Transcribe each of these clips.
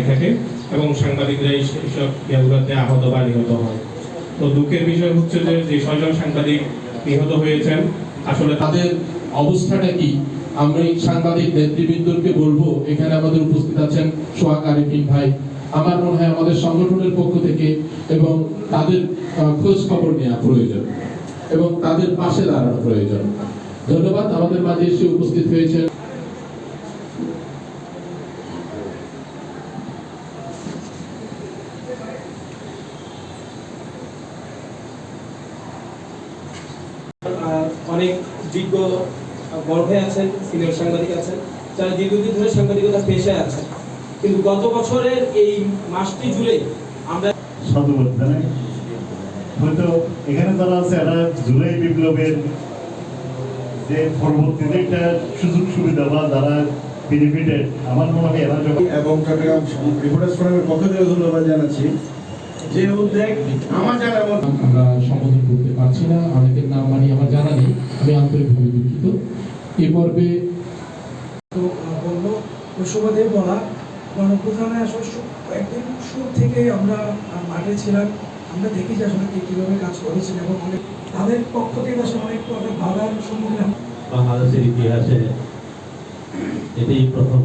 হয়ে থাকে এবং সাংবাদিকরা এই সব ইয়াগুলোতে আহত বা নিহত হয়। তো দুঃখের বিষয় হচ্ছে যে যে ছয়জন সাংবাদিক নিহত হয়েছেন, আসলে তাদের অবস্থাটা কি? এই সাংবাদিক নেতৃবৃন্দকে বলব, এখানে আমাদের উপস্থিত আছেন সোহাগ আরিফিন ভাই। আমার মনে হয় আমাদের সংগঠনের পক্ষ থেকে এবং তাদের খোঁজ খবর নেওয়া প্রয়োজন এবং তাদের পাশে দাঁড়ানো প্রয়োজন। ধন্যবাদ, আমাদের মাঝে এসে উপস্থিত হয়েছেন। অনেক বিজ্ঞ ভাই আছেন সিনিয়র সাংবাদিক আছেন যারা দীর্ঘদিন ধরে সাংবাদিকতা পেশায় আছেন। কিন্তু গত বছরের এই মাসটি জুড়ে আমরা সাধুবাদ জানাই। হয়তো এখানে যারা আছে এরা জুলাই বিপ্লবের যে পরবর্তীতে একটা সুযোগ সুবিধা বা যারা বেনিফিটেড আমার মনে হয় এরা এবং চট্টগ্রাম রিপোর্টার্স ফোরামের পক্ষ থেকে ধন্যবাদ জানাচ্ছি। যে উদ্যোগ আমার জানার মতো আমরা সম্বোধন করতে পারছি না অনেকের নাম মানি আমার জানা নেই আমি আন্তরিকভাবে দুঃখিত। এ পর্বে তো বলব সুবাদে বলা গণপ্রধানে আসলে একদিন শুরু থেকেই আমরা মাঠে ছিলাম। আমরা দেখি যে আসলে কে কীভাবে কাজ করেছেন এবং অনেক তাদের পক্ষ থেকে আসলে অনেক অনেক বাধার সম্মুখীন। বাংলাদেশের ইতিহাসে এটাই প্রথম।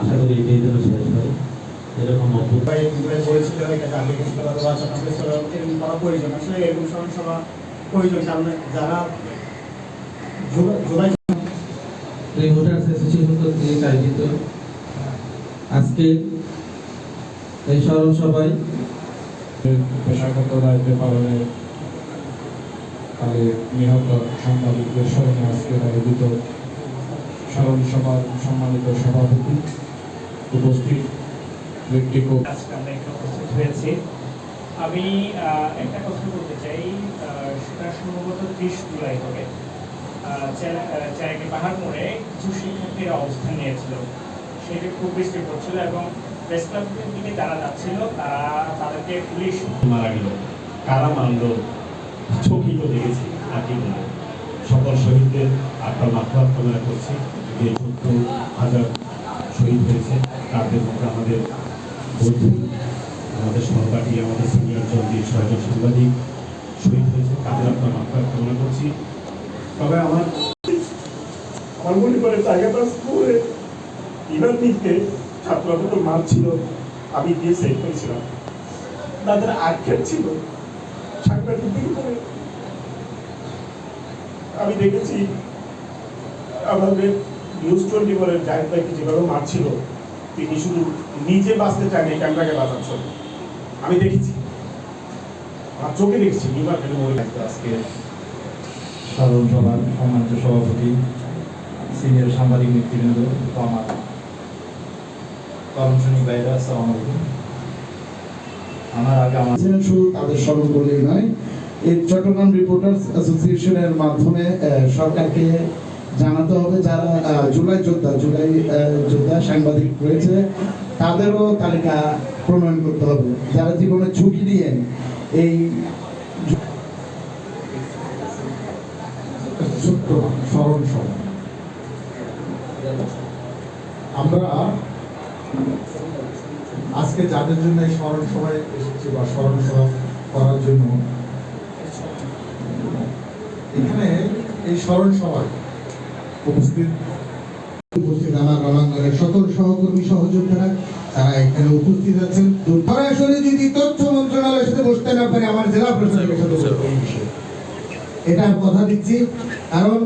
আশা করি এটাই যেন শেষ হয়। এরকম আয়োজিত আজকে এই স্মরণ সভায় পেশাগত দায়িত্ব পালনে কালে নিহত সাংবাদিকদের স্মরণে আজকের আয়োজিত স্মরণ সভার সম্মানিত সভাপতি উপস্থিত। ব্যক্তিকে এখানে উপস্থিত হয়েছি। আমি একটা কথা বলতে চাই সেটা সম্ভবত ত্রিশ জুলাই হবে। চারিকে পাহাড় মোড়ে কিছু শিক্ষার্থীরা অবস্থান নিয়েছিল। সেটি খুব বৃষ্টি পড়ছিল এবং প্রেস দিকে যারা যাচ্ছিল, তারা তাদেরকে পুলিশ মারা গেল। কারা মারল? চকিত দেখেছি বলে সকল শহীদদের আপনার মাথা কামনা করছি। যে চোদ্দ হাজার শহীদ হয়েছে, তাদের মধ্যে আমাদের আমাদের সহপাঠী, আমাদের সিনিয়র ছয়জন সাংবাদিক শহীদ হয়েছে। তাদের আপনার কামনা করছি? তবে আমার আমার মনে করে স্কুলে মারছিল আমি দিয়ে সেভ করেছিলাম। তাদের আক্ষেপ ছিল আমি দেখেছি, আমাদের নিউজ টোয়েন্টি ফোরের ভাইকে যেভাবে মারছিল তিনি শুধু নিজে বাঁচতে চান এই ক্যামেরাকে বাঁচাচ্ছেন আমি দেখেছি। আমার চোখে দেখেছি। কেন মরে লাগতো আজকে সাধারণ সভার সম্মানিত সভাপতি, সিনিয়র সাংবাদিক নেতৃবৃন্দ আমার কর্ম শ্রেণি বাইরে, আসসালামু আলাইকুম। আমার আগে আমার শুধু তাদের স্মরণ করলেই নয়, এই চট্টগ্রাম রিপোর্টার্স অ্যাসোসিয়েশনের মাধ্যমে সরকারকে জানাতে হবে যারা জুলাই যোদ্ধা জুলাই যোদ্ধা সাংবাদিক রয়েছে, তাদেরও তালিকা প্রণয়ন করতে হবে। যারা জীবনে ঝুঁকি দিয়ে এই স্মরণ আমরা আজকে যাদের জন্য এই স্মরণ সভায় এসেছি বা স্মরণ সভা করার জন্য, এখানে এই স্মরণ সভায় উপস্থিত। উপস্থিত আমার রণাঙ্গনের সকল সহকর্মী সহযোদ্ধারা তারা এখানে উপস্থিত আছেন। সরাসরি যদি তথ্য মন্ত্রণালয়ের সাথে বসতে না পারে আমার জেলা প্রশাসনের সাথে এটা কথা দিচ্ছি কারণ